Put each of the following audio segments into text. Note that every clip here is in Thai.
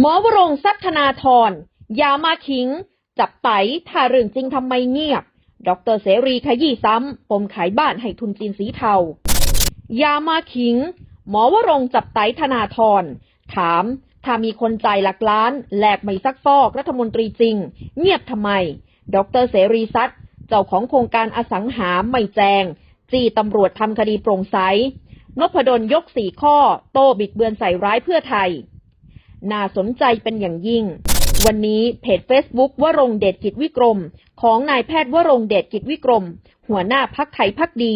หมอวรงค์ทรัพธนาธรยามาขิง จับไตถ้าเรื่องจริงทำไมเงียบ ดรเสรีขยี้ซ้ำ ปมขายบ้านให้ทุนจีนสีเทายามาขิง หมอวรงจับไตธนาธรถาม ถ้ามีคนจ่ายหลักล้านแหลกไม่ซักฟอกรัฐมนตรีจริง เงียบทำไม ดรเสรีซัดเจ้าของโครงการอสังหาไม่แจง จี้ตำรวจทำคดีโปร่งใสนพดลยกสี่ข้อ โต้บิดเบือนใส่ร้ายเพื่อไทย น่าสนใจเป็นอย่างยิ่ง วันนี้เพจ Facebook วรงเดชกิจวิกรม ของนายแพทย์วรงเดชกิจวิกรม หัวหน้าพักไทยพักดี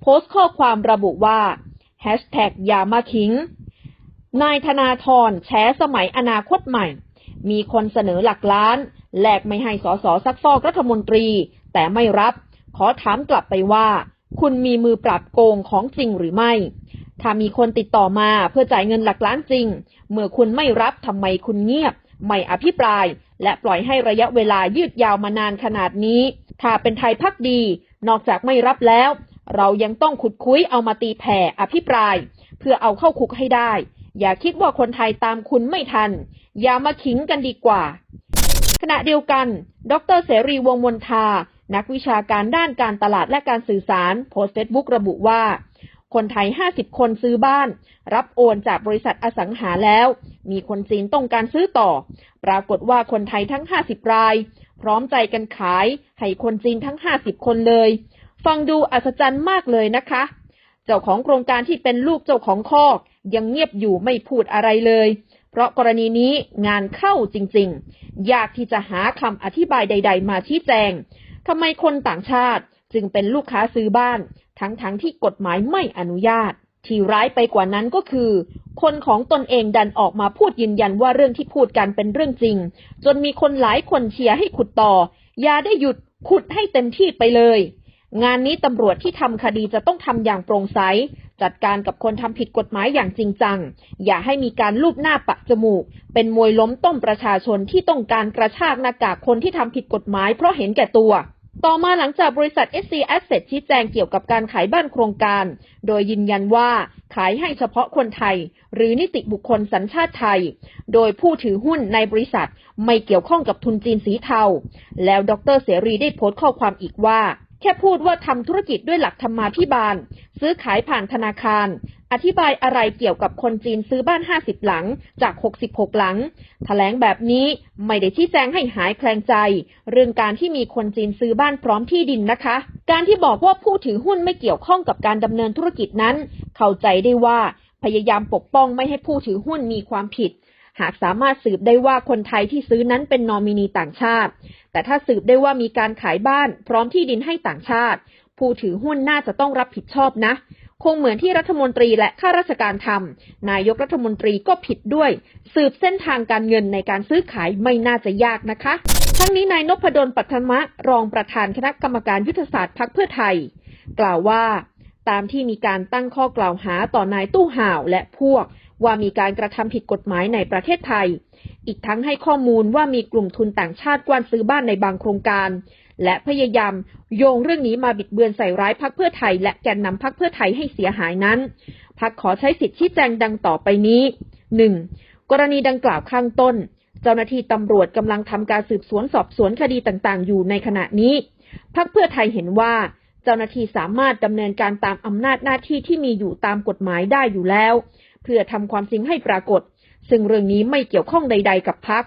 โพสต์ข้อความระบุว่าแฮชแท็กยามาคิง นายธนาธรแฉสมัยอนาคตใหม่ มีคนเสนอหลักล้าน แลกไม่ให้สอสอซักฟอกรัฐมนตรี แต่ไม่รับ ขอถามกลับไปว่า คุณมีมือปราบโกงของจริงหรือไม่ ถ้ามีคนติดต่อมาเพื่อจ่ายเงินหลักล้านจริง เมื่อคุณไม่รับทำไมคุณเงียบ ไม่อภิปราย และปล่อยให้ระยะเวลายืดยาวมานานขนาดนี้ ถ้าเป็นไทยพักดี นอกจากไม่รับแล้ว เรายังต้องขุดคุ้ยเอามาตีแผ่อภิปราย เพื่อเอาเข้าคุกให้ได้ อย่าคิดว่าคนไทยตามคุณไม่ทัน อย่ามาขิงกันดีกว่า ขณะเดียวกัน ดรเสรีวงมนทา นักวิชาการด้านการตลาดและการสื่อสาร โพสต์เฟซบุ๊กระบุว่า คนไทย 50 คนซื้อบ้าน รับโอนจากบริษัทอสังหาแล้ว มีคนจีนต้องการซื้อต่อ ปรากฏว่าคนไทยทั้ง 50 ราย พร้อมใจกันขาย ให้คนจีนทั้ง 50 คนเลย ฟังดูอัศจรรย์มากเลยนะคะ เจ้าของโครงการที่เป็นลูกเจ้าของคอกยังเงียบอยู่ไม่พูดอะไรเลย เพราะกรณีนี้งานเข้าจริงๆ ยากที่จะหาคำอธิบายใด ๆ มาชี้แจงทำไมคนต่างชาติจึงเป็นลูกค้าซื้อบ้าน ทั้งๆทที่กฎหมายไม่อนุญาต ที่ร้ายไปกว่านั้นก็คือ คนของตนเองดันออกมาพูดยืนยันว่าเรื่องที่พูดกันเป็นเรื่องจริง จนมีคนหลายคนเชียร์ให้ขุดต่อ อย่าได้หยุดขุดให้เต็มที่ไปเลย งานนี้ตำรวจที่ทำคดีจะต้องทำอย่างโปร่งใส จัดการกับคนทำผิดกฎหมายอย่างจริงจัง อย่าให้มีการลูบหน้าปะจมูก เป็นมวยล้มต้มประชาชนที่ต้องการกระชากหน้ากากคนที่ทำผิดกฎหมายเพราะเห็นแก่ตัว ต่อมาหลังจากบริษัท SC Asset ชี้แจงเกี่ยวกับการขายบ้านโครงการ โดยยืนยันว่าขายให้เฉพาะคนไทย หรือนิติบุคคลสัญชาติไทย โดยผู้ถือหุ้นในบริษัทไม่เกี่ยวข้องกับทุนจีนสีเทา แล้วดรเสรีได้โพสต์ข้อความอีกว่า แค่พูดว่าทำธุรกิจด้วยหลักธรรมาภิบาล ซื้อขายผ่านธนาคาร อธิบายอะไรเกี่ยวกับคนจีนซื้อบ้าน 50 หลังจาก 66 หลังแถลงแบบนี้ไม่ได้ชี้แจงให้หายแคลงใจ เรื่องการที่มีคนจีนซื้อบ้านพร้อมที่ดินนะคะ การที่บอกว่าผู้ถือหุ้นไม่เกี่ยวข้องกับการดำเนินธุรกิจนั้น เข้าใจได้ว่าพยายามปกป้องไม่ให้ผู้ถือหุ้นมีความผิด หากสามารถสืบได้ว่าคนไทยที่ซื้อนั้นเป็นนอมินีต่างชาติ แต่ถ้าสืบได้ว่ามีการขายบ้าน พร้อมที่ดินให้ต่างชาติ ผู้ถือหุ้นน่าจะต้องรับผิดชอบนะ คงเหมือนที่รัฐมนตรีและข้าราชการทำนายกรัฐมนตรีก็ผิดด้วย สืบเส้นทางการเงินในการซื้อขายไม่น่าจะยากนะคะ ทั้งนี้นายนพดลปัทมะรองประธานคณะกรรมการยุทธศาสตร์พรรคเพื่อไทย กล่าวว่าตามที่มีการตั้งข้อกล่าวหาต่อนายตู้ห่าวและพวก ว่ามีการกระทำผิดกฎหมายในประเทศไทย อีกทั้งให้ข้อมูลว่ามีกลุ่มทุนต่างชาติกว้านซื้อบ้านในบางโครงการ และพยายามโยงเรื่องนี้มาบิดเบือนใส่ร้ายพักเพื่อไทย และแกนนำพักเพื่อไทยให้เสียหายนั้นพักขอใช้สิทธิชี้แจงดังต่อไปนี้ 1. กรณีดังกล่าวข้างต้น เจ้าหน้าที่ตำรวจกำลังทำการสืบสวนสอบสวนคดีต่างๆ อยู่ในขณะนี้พักเพื่อไทยเห็นว่าเจ้าหน้าที่สามารถดำเนินการตามอำนาจหน้าที่ที่มีอยู่ตามกฎหมายได้อยู่แล้ว เพื่อทำความจริงให้ปรากฏ ซึ่งเรื่องนี้ไม่เกี่ยวข้องใด ๆ กับพัก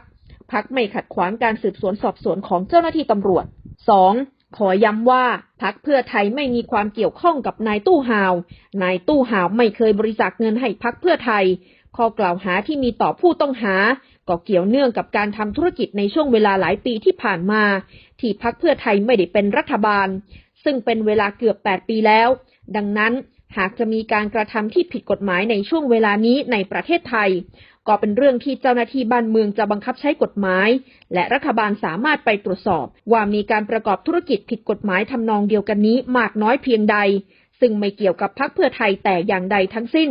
พักไม่ขัดขวางการสืบสวนสอบสวนของเจ้าหน้าที่ตำรวจ 2. ขอย้ำว่าพักเพื่อไทยไม่มีความเกี่ยวข้องกับนายตู้หาว นายตู้หาวไม่เคยบริจาคเงินให้พักเพื่อไทย ข้อกล่าวหาที่มีต่อผู้ต้องหา ก็เกี่ยวเนื่องกับการทำธุรกิจในช่วงเวลาหลายปีที่ผ่านมา ที่พักเพื่อไทยไม่ได้เป็นรัฐบาล ซึ่งเป็นเวลาเกือบ 8 ปีแล้ว ดังนั้น หากจะมีการกระทำที่ผิดกฎหมายในช่วงเวลานี้ในประเทศไทย ก็เป็นเรื่องที่เจ้าหน้าที่บ้านเมืองจะบังคับใช้กฎหมาย และรัฐบาลสามารถไปตรวจสอบ ว่ามีการประกอบธุรกิจผิดกฎหมายทำนองเดียวกันนี้มากน้อยเพียงใด ซึ่งไม่เกี่ยวกับพักเพื่อไทยแต่อย่างใดทั้งสิ้น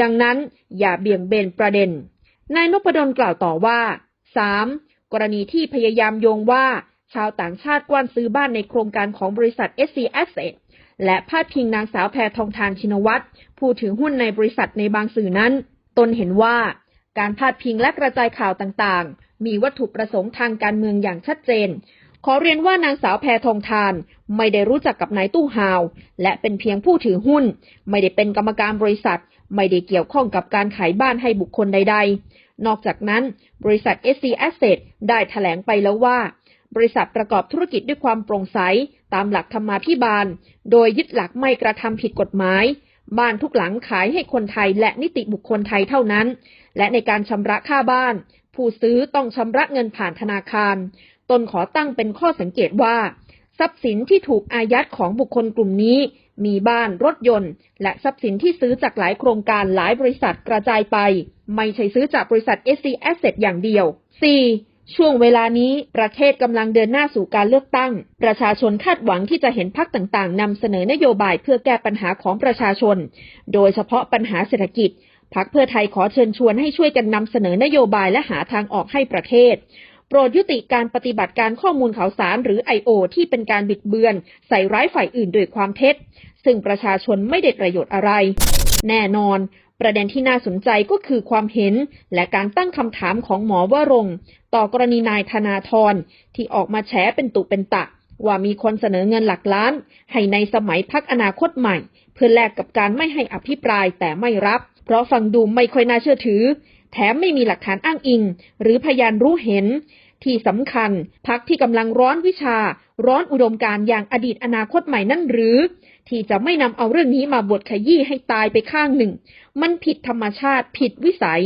ดังนั้นอย่าเบี่ยงเบนประเด็นนายนพดลกล่าวต่อว่า 3. กรณีที่พยายามโยงว่า ชาวต่างชาติกว้านซื้อบ้านในโครงการของบริษัท SC Asset และพาดพิงนางสาวแพทองทานชินวัตรผู้ถือหุ้นในบริษัทในบางสื่อนั้น ตนเห็นว่าการพาดพิงและกระจายข่าวต่างๆ มีวัตถุประสงค์ทางการเมืองอย่างชัดเจน ขอเรียนว่านางสาวแพทองทาน ไม่ได้รู้จักกับนายตู้ฮาว และเป็นเพียงผู้ถือหุ้น ไม่ได้เป็นกรรมการบริษัท ไม่ได้เกี่ยวข้องกับการขายบ้านให้บุคคลใด ๆ นอกจากนั้น บริษัท SC Asset ได้ถแถลงไปแล้วว่า บริษัทประกอบธุรกิจด้วยความโปร่งใส ตามหลักธรรมาภิบาล โดยยึดหลักไม่กระทำผิดกฎหมาย บ้านทุกหลังขายให้คนไทยและนิติบุคคลไทยเท่านั้น และในการชำระค่าบ้าน ผู้ซื้อต้องชำระเงินผ่านธนาคาร ตนขอตั้งเป็นข้อสังเกตว่า ทรัพย์สินที่ถูกอายัดของบุคคลกลุ่มนี้ มีบ้านรถยนต์ และทรัพย์สินที่ซื้อจากหลายโครงการหลายบริษัทกระจายไป ไม่ใช่ซื้อจากบริษัท SC Asset อย่างเดียว 4. ช่วงเวลานี้ประเทศกำลังเดินหน้าสู่การเลือกตั้ง ประชาชนคาดหวังที่จะเห็นพักต่างๆนำเสนอนโยบายเพื่อแก้ปัญหาของประชาชน โดยเฉพาะปัญหาเศรษฐกิจพักเพื่อไทยขอเชิญชวนให้ช่วยกันนำเสนอนโยบายและหาทางออกให้ประเทศ โปรดยุติการปฏิบัติการข้อมูลข่าวสารหรือ I.O. ที่เป็นการบิดเบือน ใส่ร้ายฝ่ายอื่นโดยความเท็จ ซึ่งประชาชนไม่ได้ประโยชน์อะไร แน่นอน ประเด็นที่น่าสนใจก็คือความเห็นและการตั้งคำถามของหมอวรงต่อกรณีนายธนาธรที่ออกมาแฉเป็นตุเป็นตะ ว่ามีคนเสนอเงินหลักล้าน ให้ในสมัยพักอนาคตใหม่ เพื่อแลกกับการไม่ให้อภิปรายแต่ไม่รับ เพราะฟังดูไม่ค่อยน่าเชื่อถือ แถมไม่มีหลักฐานอ้างอิง หรือพยานรู้เห็น ที่สำคัญพักที่กำลังร้อนวิชา ร้อนอุดมการอย่างอดีตอนาคตใหม่นั่นหรือ ที่จะไม่นำเอาเรื่องนี้มาบทขยี้ให้ตายไปข้างหนึ่ง มันผิดธรรมชาติผิดวิสัย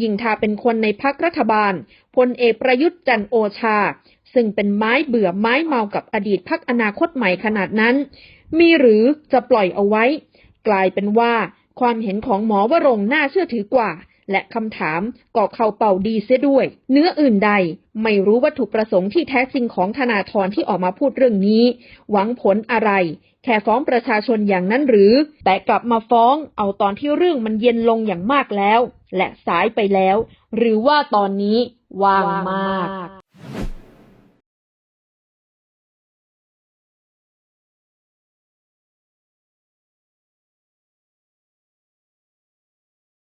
ยิ่งถ้าเป็นคนในพักรัฐบาลพลเอกประยุทธ์จันโอชา ซึ่งเป็นไม้เบื่อไม้เมากับอดีตพักอนาคตใหม่ขนาดนั้น มีหรือจะปล่อยเอาไว้ กลายเป็นว่าความเห็นของหมอวรงน่าเชื่อถือกว่า และคำถามก็เข้าเป่าดีเสียด้วย เนื้ออื่นใดไม่รู้วัตถุประสงค์ที่แท้จริงของธนาธรที่ออกมาพูดเรื่องนี้ หวังผลอะไร แค่ฟ้องประชาชนอย่างนั้นหรือ แต่กลับมาฟ้องเอาตอนที่เรื่องมันเย็นลงอย่างมากแล้ว และสายไปแล้ว หรือว่าตอนนี้ว่างมาก